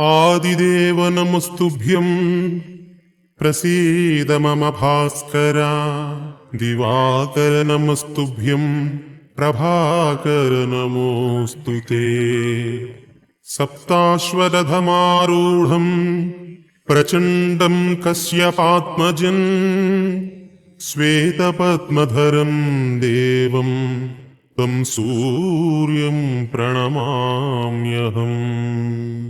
आदिदेव नमस्तुभ्यम् प्रसीद मम भास्कर। दिवाकर नमस्तुभ्यम् प्रभाकर नमोऽस्तु ते। सप्ताश्वरथमारूढम् प्रचण्डम् कस्यपात्मजन् श्वेतपद्मधरम् देवम् तं सूर्यम् प्रणमाम्यहम्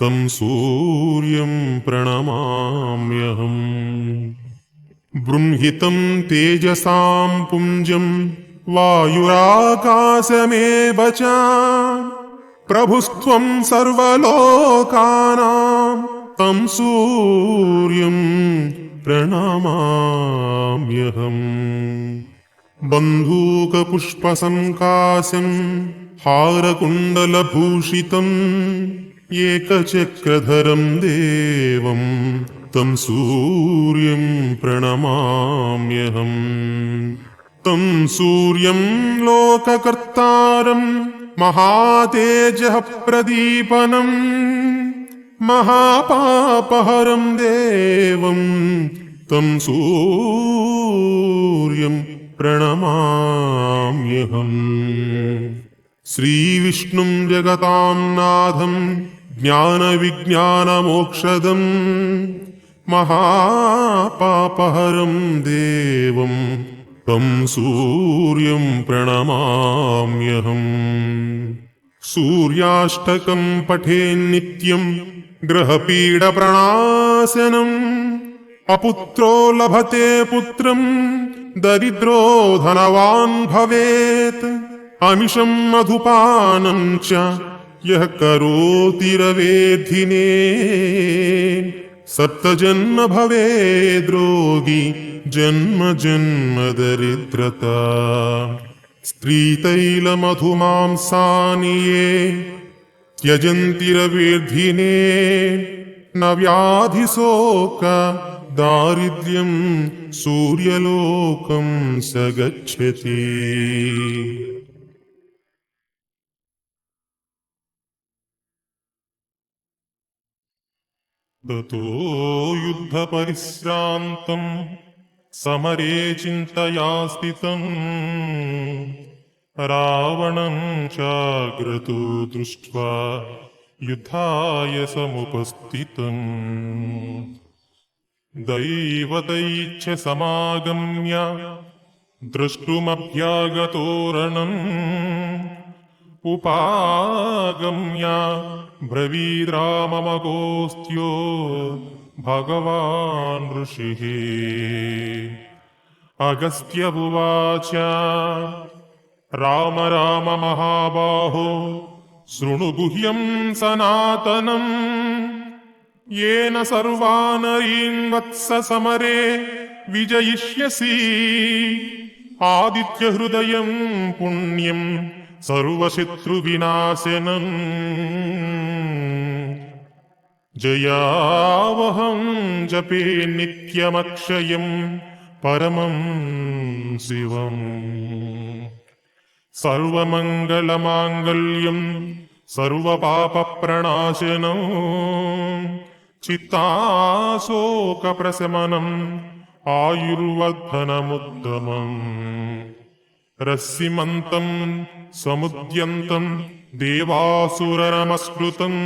तं सूर्यं प्रणमाम्यहम्। बृंहितं तेजसां पुञ्जं वायुराकाशमेव च। प्रभुस्त्वं सर्वलोकानां तं सूर्यं प्रणमाम्यहम्। बन्धूकपुष्पसङ्काशम् हारकुण्डलभूषितम् एकचक्रधरं देवम् तं सूर्यं प्रणमाम्यहम्। तं सूर्यं लोककर्तारम् महातेजः प्रदीपनम् महापापहरं देवम् तं सूर्यं प्रणमाम्यहम्। श्रीविष्णुं जगतां नाथम् ज्ञानविज्ञानमोक्षदम् महापापहरं देवम् तं सूर्यं प्रणमाम्यहम्। सूर्याष्टकं पठेन्नित्यम् ग्रहपीडप्रणाशनम् अपुत्रो लभते पुत्रम् दरिद्रो धनवान् भवेत् अमिषं मधुपानं च यः करोति सप्तजन्म भवेद्रोगी जन्म जन्म दरिद्रता। स्त्रीतैलमधुमांसानि ये त्यजन्ति रवेर्धिने न व्याधिशोक दारिद्र्यं सूर्यलोकं स गच्छति ततो युद्धपरिश्रान्तम् समरे चिन्तया स्थितम् रावणं चाग्रतो दृष्ट्वा युद्धाय समुपस्थितम्। दैवदैच्छ समागम्य द्रष्टुमभ्यागतोरणम् उपागम्य ब्रवीद्राममगोस्त्यो भगवान् ऋषिः। अगस्त्यमुवाच राम राम महाबाहो शृणु गुह्यं सनातनम् येन सर्वानरीन् वत्स समरे विजयिष्यसि। आदित्यहृदयं पुण्यम् सर्वशत्रुविनाशनम् जयावहं जपे नित्यमक्षयम् परमं शिवम् सर्वमङ्गलमाङ्गल्यम् सर्वपापप्रणाशनम् चित्ताशोकप्रशमनम् आयुर्वर्धनमुत्तमम् रस्सिमन्तम् समुद्यन्तम् देवासुरनमस्कृतम्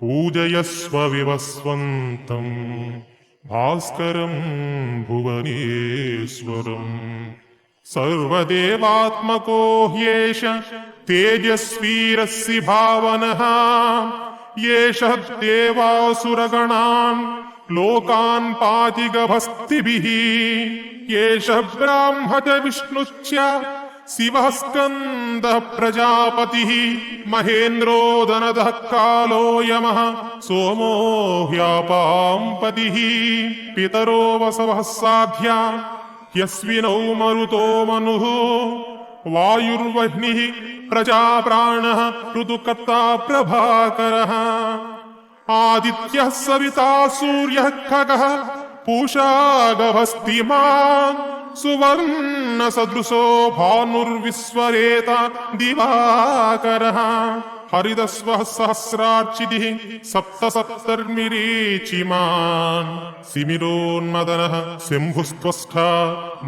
पूजयस्व विवस्वन्तम् भास्करम् भुवनेश्वरम्। सर्वदेवात्मको ह्येष तेजस्वीरस्सि भावनः येष देवासुरगणान् लोकान् पाति गभस्तिभिः येष ब्राह्मत विष्णुश्च शिवः स्कन्दः प्रजापतिः महेन्द्रो दनदः कालो यमः सोमो ह्यापाम्पतिः। पितरो वसवः साध्या ह्यस्विनौ मरुतो मनुः। वायुर्वह्निः प्रजाप्राणः। ऋतुकर्ता प्रभाकरः आदित्यः सविता सूर्यः खगः पूषा गभस्तिमान् सुवर्णसदृशो भानुर्विश्वरेता दिवाकरः हरिदस्वः सहस्रार्चितिः सप्त सप्तर्मिरीचिमान् सिमिरोन्मदनः शम्भुस्त्वस्था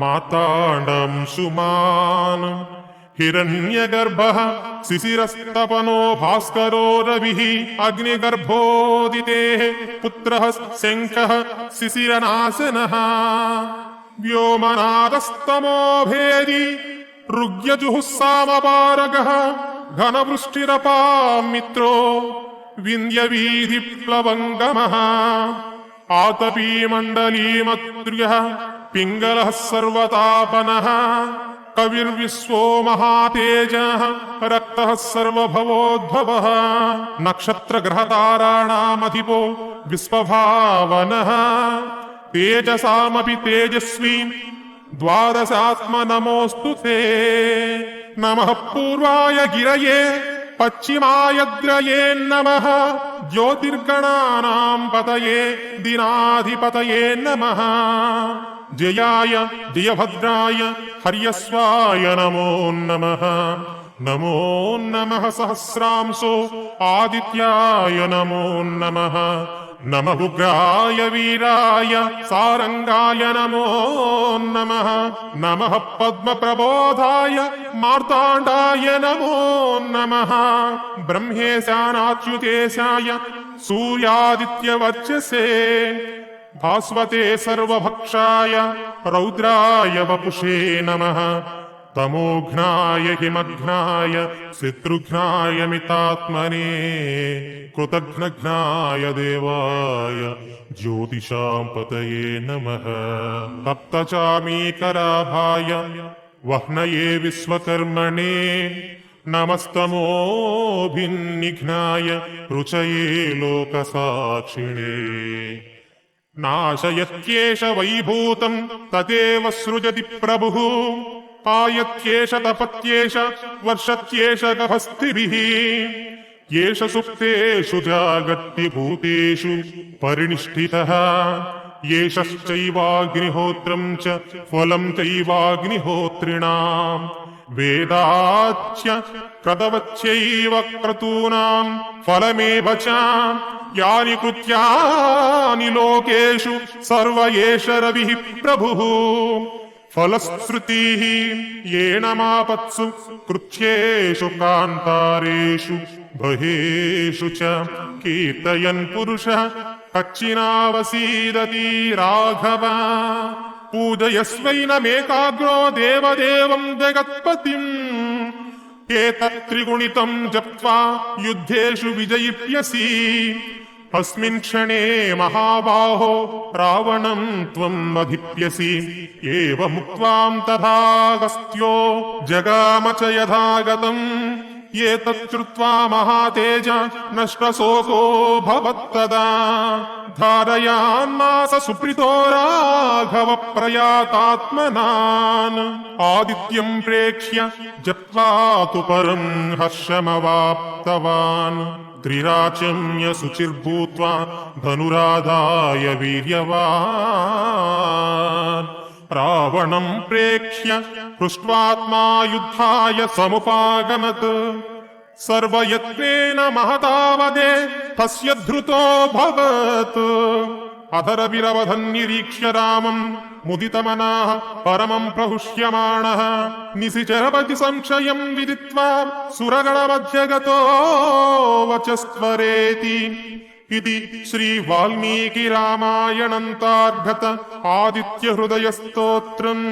माताण्डं सुमान् हिरण्यगर्भः शिशिरस्तपनो भास्करो रविः अग्निगर्भोदितेः पुत्रः शङ्खः शिशिरनाशनः। व्योमनादस्तमो भेदी ऋग्यजुः सामपारगः घनवृष्टिरपामित्रो विन्द्यवीधिप्लवङ्गमः। आतपीमण्डलीमद्र्यः पिङ्गलः सर्वतापनः। కవిర్విశ్వో మహాతేజ రక్త సర్వభవోద్భవ నక్షత్రగ్రహతారాణమధిపో విశ్వభావన తేజసామపి తేజస్వీం ద్వాదశాత్మ నమోస్తు నమ పూర్వాయ గిరయే పశ్చిమాయగ్రయే నమ జ్యోతిర్గణానాం పతయే దినాధిపతయే నమ नमः जयाय जयभद्राय हर्यस्वाय नमो नमः नमो नमः सहस्रांशो आदित्याय नमो नमः नमः उग्राय वीराय सारङ्गाय नमो नमः नमः पद्मप्रबोधाय मार्ताण्डाय नमो नमः ब्रह्मेशानाच्युतेशाय सूर्यादित्यवर्चसे भास्वते सर्वभक्षाय रौद्राय वपुषे नमः। तमोघ्नाय हिमघ्नाय शत्रुघ्नाय मितात्मने कृतघ्नघ्नाय देवाय ज्योतिषां पतये नमः। तप्तचामीकराभाय वह्नये विश्वकर्मणे नमस्तमोभिन्निघ्नाय रुचये लोकसाक्षिणे नाशयत्येष वैभूतम् तदेव सृजति प्रभुः। पायत्येष तपत्येष वर्षत्येष गभस्तिभिः येष सुप्तेषु जागत्यभूतेषु परिनिष्ठितः। येषश्चैवाग्निहोत्रम् च फलम् चैवाग्निहोत्रिणाम् वेदाच्च क्रतवच्चैव क्रतूनाम् फलमेव च यानि कृत्यानि लोकेषु सर्व एष रविः प्रभुः। फलश्रुतिः येन मापत्सु कृत्येषु कान्तारेषु बहेषु च कीर्तयन् पुरुषः। कच्चिनावसीदति राघव पूजयस्वैनमेकाग्रो देवदेवम् जगत्पतिम्। एतत् त्रिगुणितम् जप्त्वा युद्धेषु विजयिष्यसि। अस्मिन् क्षणे महाबाहो रावणम् त्वम् अधिप्यसि एवमुक्त्वाम् तथागस्त्यो जगाम च यथागतम् एतत् श्रुत्वा महातेज नष्टशोको भवत्तदा। धारयान्मास सुप्रीतो राघव प्रयातात्मनान् आदित्यम् प्रेक्ष्य जप्त्वा तु परम् हर्षमवाप्तवान्। त्रिराचम्य शुचिर्भूत्वा धनुराधाय वीर्यवान् रावणम् प्रेक्ष्य हृष्ट्वात्मा युद्धाय समुपागमत् सर्वयत्नेन महतावदे तस्य धृतो भवत् अधरविरवधन्निरीक्ष्य रामम् मुदितमनाः परमम् प्रहुष्यमाणः निशिचरपति संशयम् विदित्वा सुरगणमध्यगतो वचस्त्वरेति इति श्रीवाल्मीकि रामायणन्तार्घत आदित्यहृदयस्तोत्रम्